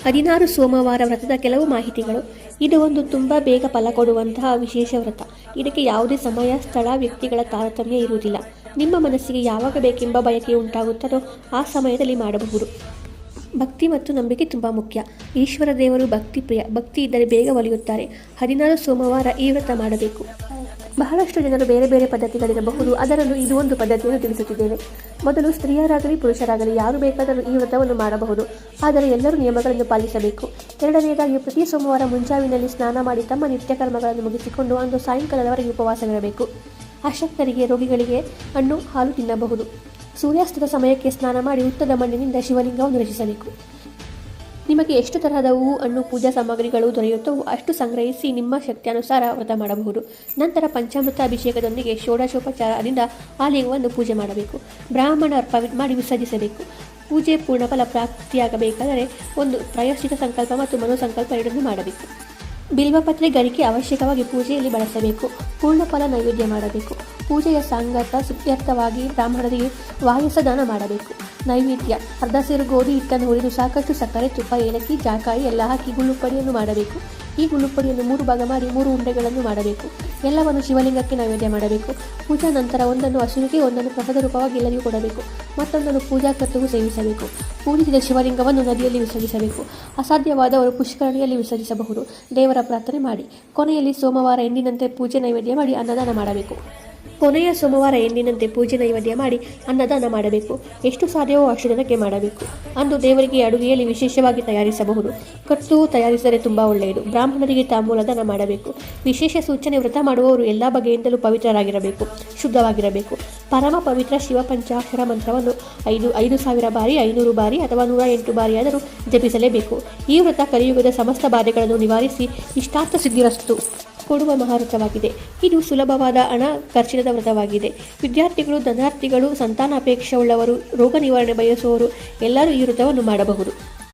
ಹದಿನಾರು ಸೋಮವಾರ ವ್ರತದ ಕೆಲವು ಮಾಹಿತಿಗಳು. ಇದು ಒಂದು ತುಂಬ ಬೇಗ ಫಲ ಕೊಡುವಂತಹ ವಿಶೇಷ ವ್ರತ. ಇದಕ್ಕೆ ಯಾವುದೇ ಸಮಯ, ಸ್ಥಳ, ವ್ಯಕ್ತಿಗಳ ತಾರತಮ್ಯ ಇರುವುದಿಲ್ಲ. ನಿಮ್ಮ ಮನಸ್ಸಿಗೆ ಯಾವಾಗ ಬೇಕೆಂಬ ಬಯಕೆ ಉಂಟಾಗುತ್ತದೋ ಆ ಸಮಯದಲ್ಲಿ ಮಾಡಬಹುದು. ಭಕ್ತಿ ಮತ್ತು ನಂಬಿಕೆ ತುಂಬ ಮುಖ್ಯ. ಈಶ್ವರ ದೇವರು ಭಕ್ತಿ ಪ್ರಿಯ. ಭಕ್ತಿ ಇದ್ದರೆ ಬೇಗ ಒಲಿಯುತ್ತಾರೆ. ಹದಿನಾರು ಸೋಮವಾರ ಈ ವ್ರತ ಮಾಡಬೇಕು. ಬಹಳಷ್ಟು ಜನರು ಬೇರೆ ಬೇರೆ ಪದ್ಧತಿಗಳಿರಬಹುದು. ಅದರಲ್ಲೂ ಇದು ಒಂದು ಪದ್ಧತಿಯನ್ನು ತಿಳಿಸುತ್ತಿದ್ದೇವೆ. ಮೊದಲು ಸ್ತ್ರೀಯರಾಗಲಿ, ಪುರುಷರಾಗಲಿ ಯಾರು ಬೇಕಾದರೂ ಈ ವ್ರತವನ್ನು ಮಾಡಬಹುದು. ಆದರೆ ಎಲ್ಲರೂ ನಿಯಮಗಳನ್ನು ಪಾಲಿಸಬೇಕು. ಎರಡನೆಯದಾಗಿ ಪ್ರತಿ ಸೋಮವಾರ ಮುಂಜಾವಿನಲ್ಲಿ ಸ್ನಾನ ಮಾಡಿ ತಮ್ಮ ನಿತ್ಯ ಕರ್ಮಗಳನ್ನು ಮುಗಿಸಿಕೊಂಡು ಅಂದು ಸಾಯಂಕಾಲದವರೆಗೆ ಉಪವಾಸವಿರಬೇಕು. ಅಶಕ್ತರಿಗೆ, ರೋಗಿಗಳಿಗೆ ಹಣ್ಣು, ಹಾಲು ತಿನ್ನಬಹುದು. ಸೂರ್ಯಾಸ್ತದ ಸಮಯಕ್ಕೆ ಸ್ನಾನ ಮಾಡಿ ಉತ್ತದ ಮಣ್ಣಿನಿಂದ ಶಿವಲಿಂಗವನ್ನು ರಚಿಸಬೇಕು. ನಿಮಗೆ ಎಷ್ಟು ತರಹದ ಹೂವು ಹಣ್ಣು, ಪೂಜಾ ಸಾಮಗ್ರಿಗಳು ದೊರೆಯುತ್ತವೋ ಅಷ್ಟು ಸಂಗ್ರಹಿಸಿ ನಿಮ್ಮ ಶಕ್ತಿಯಾನುಸಾರ ವ್ರತ ಮಾಡಬಹುದು. ನಂತರ ಪಂಚಾಮೃತ ಅಭಿಷೇಕದೊಂದಿಗೆ ಷೋಡಶೋಪಚಾರದಿಂದ ಆ ಪೂಜೆ ಮಾಡಬೇಕು. ಬ್ರಾಹ್ಮಣ ಅರ್ಪ ಮಾಡಿ ವಿಸರ್ಜಿಸಬೇಕು. ಪೂಜೆ ಪೂರ್ಣಫಲ ಪ್ರಾಪ್ತಿಯಾಗಬೇಕಾದರೆ ಒಂದು ಪ್ರಾಯಶ್ಚಿತ ಸಂಕಲ್ಪ ಮತ್ತು ಮನೋಸಂಕಲ್ಪ ಎರಡನ್ನು ಮಾಡಬೇಕು. ಬಿಲ್ವಪತ್ರೆ ಗರಿಕೆ ಅವಶ್ಯಕವಾಗಿ ಪೂಜೆಯಲ್ಲಿ ಬಳಸಬೇಕು. ಪೂರ್ಣಫಲ ನೈವೇದ್ಯ ಮಾಡಬೇಕು. ಪೂಜೆಯ ಸಾಂಗತ ಸುತ್ಯರ್ಥವಾಗಿ ಬ್ರಾಹ್ಮಣರಿಗೆ ವಾಯುಸದಾನ ಮಾಡಬೇಕು. ನೈವೇದ್ಯ, ಅರ್ಧ ಸೇರು ಗೋಧಿ ಹಿಟ್ಟನ್ನು ಹುರಿದು ಸಾಕಷ್ಟು ಸಕ್ಕರೆ ತುಪ್ಪ, ಏಲಕ್ಕಿ, ಜಾಕಾಯಿ, ಎಲ್ಲ ಹಾಕಿ ಗುಳ್ಳುಪಡಿಯನ್ನು ಮಾಡಬೇಕು. ಈ ಗುಲುಪ್ಪಡಿಯನ್ನು ಮೂರು ಭಾಗ ಮಾಡಿ, ಮೂರು ಉಂಡೆಗಳನ್ನು ಮಾಡಬೇಕು. ಎಲ್ಲವನ್ನು ಶಿವಲಿಂಗಕ್ಕೆ ನೈವೇದ್ಯ ಮಾಡಬೇಕು. ಪೂಜಾ ನಂತರ ಒಂದನ್ನು ಹಸುವಿಗೆ ಒಂದನ್ನು ಪ್ರಸಾದ ರೂಪವಾಗಿ ಎಲ್ಲರಿಗೂ ಕೊಡಬೇಕು. ಮತ್ತೊಂದನ್ನು ಪೂಜಾ ಕರ್ತಗೂ ಸೇವಿಸಬೇಕು. ಪೂಜಿಸಿದ ಶಿವಲಿಂಗವನ್ನು ನದಿಯಲ್ಲಿ ವಿಸರ್ಜಿಸಬೇಕು. ಅಸಾಧ್ಯವಾದವರು ಪುಷ್ಕರಣಿಯಲ್ಲಿ ವಿಸರ್ಜಿಸಬಹುದು. ದೇವರ ಪ್ರಾರ್ಥನೆ ಮಾಡಿ. ಕೊನೆಯಲ್ಲಿ ಸೋಮವಾರ ಎಂದಿನಂತೆ ಪೂಜೆ ನೈವೇದ್ಯ ಮಾಡಿ ಅನ್ನದಾನ ಮಾಡಬೇಕು. ಕೊನೆಯ ಸೋಮವಾರ ಎಂದಿನಂತೆ ಪೂಜೆ ನೈವೇದ್ಯ ಮಾಡಿ ಅನ್ನದಾನ ಮಾಡಬೇಕು. ಎಷ್ಟು ಸಾಧ್ಯವೋ ಅಷ್ಟು ಜನಕ್ಕೆ ಮಾಡಬೇಕು. ಅಂದು ದೇವರಿಗೆ ಅಡುಗೆಯಲ್ಲಿ ವಿಶೇಷವಾಗಿ ತಯಾರಿಸಬಹುದು. ಕಟ್ಟು ತಯಾರಿಸಿದರೆ ತುಂಬ ಒಳ್ಳೆಯದು. ಬ್ರಾಹ್ಮಣರಿಗೆ ತಾಂಬೂಲದಾನ ಮಾಡಬೇಕು. ವಿಶೇಷ ಸೂಚನೆ ವ್ರತ ಮಾಡುವವರು ಎಲ್ಲ ಬಗೆಯಿಂದಲೂ ಪವಿತ್ರರಾಗಿರಬೇಕು. ಶುದ್ಧವಾಗಿರಬೇಕು. ಪರಮ ಪವಿತ್ರ ಶಿವ ಪಂಚಾಕ್ಷರ ಮಂತ್ರವನ್ನು ಐದು ಐದು ಸಾವಿರ ಬಾರಿ, ಐನೂರು ಬಾರಿ ಅಥವಾ ನೂರ ಎಂಟು ಬಾರಿಯಾದರೂ ಜಪಿಸಲೇಬೇಕು. ಈ ವ್ರತ ಕಲಿಯುಗದ ಸಮಸ್ತ ಬಾಧೆಗಳನ್ನು ನಿವಾರಿಸಿ ಇಷ್ಟಾರ್ಥ ಸಿದ್ಧಿರಸ್ತು. ಕೊಡುವ ಮಹಾವ್ರತವಾಗಿದೆ ಇದು ಸುಲಭವಾದ ಹಣ ಖರ್ಚಿನದ ವ್ರತವಾಗಿದೆ. ವಿದ್ಯಾರ್ಥಿಗಳು, ಧನಾರ್ಥಿಗಳು ಸಂತಾನ ಅಪೇಕ್ಷೆ ಉಳ್ಳವರು ರೋಗ ನಿವಾರಣೆ ಬಯಸುವವರು ಎಲ್ಲರೂ ಈ ವ್ರತವನ್ನು ಮಾಡಬಹುದು.